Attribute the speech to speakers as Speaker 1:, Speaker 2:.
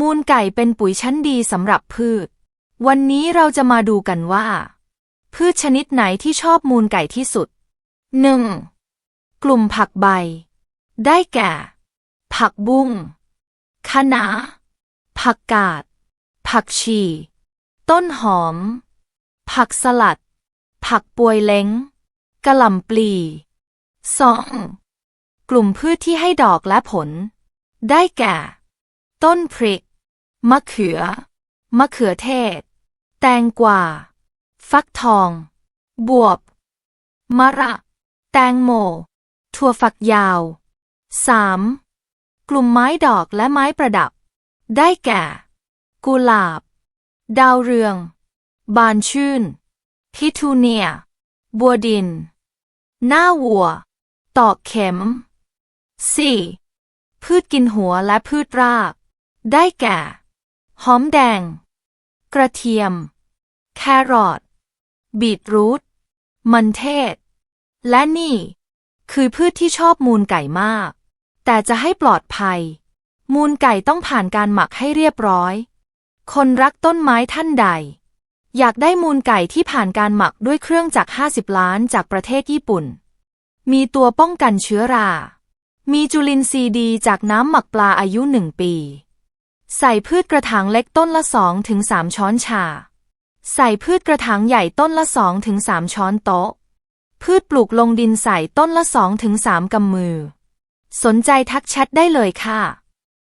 Speaker 1: มูลไก่เป็นปุ๋ยชั้นดีสำหรับพืช วันนี้เราจะมาดูกันว่า พืชชนิดไหนที่ชอบมูลไก่ที่สุด 1. กลุ่มผักใบ ได้แก่ ผักบุ้งคะน้าผักกาด ผักชี ต้นหอม ผักสลัด ผักปวยเล้งกระหล่ำปลี 2. กลุ่มพืชที่ให้ดอกและผล ได้แก่ ต้นพริก มะเขือ มะเขือเทศ แตงกวา ฟักทอง บวบ มะระ แตงโม ถั่วฝักยาว 3. กลุ่มไม้ดอกและไม้ประดับ ได้แก่ กุหลาบ ดาวเรือง บานชื่น พิทูเนีย บัวดิน หน้าวัว ตอกเข็ม 4. พืชกินหัวและพืชราก ได้แก่ หอมแดง กระเทียม แครอท บีทรูท มันเทศ และนี่ คือพืชที่ชอบมูลไก่มาก แต่จะให้ปลอดภัย มูลไก่ต้องผ่านการหมักให้เรียบร้อย คนรักต้นไม้ท่านใด อยากได้มูลไก่ที่ผ่านการหมักด้วยเครื่องจักร50 ล้านจากประเทศญี่ปุ่น มีตัวป้องกันเชื้อรา มีจุลินทรีย์ดีจากน้ำหมักปลาอายุหนึ่งปี ใส่พืชกระถางเล็กต้นละสองถึงสามช้อนชา ใส่พืชกระถางใหญ่ต้นละสองถึงสามช้อนโต๊ะ พืชปลูกลงดินใส่ต้นละสองถึงสามกำมือ สนใจทักแชทได้เลยค่ะ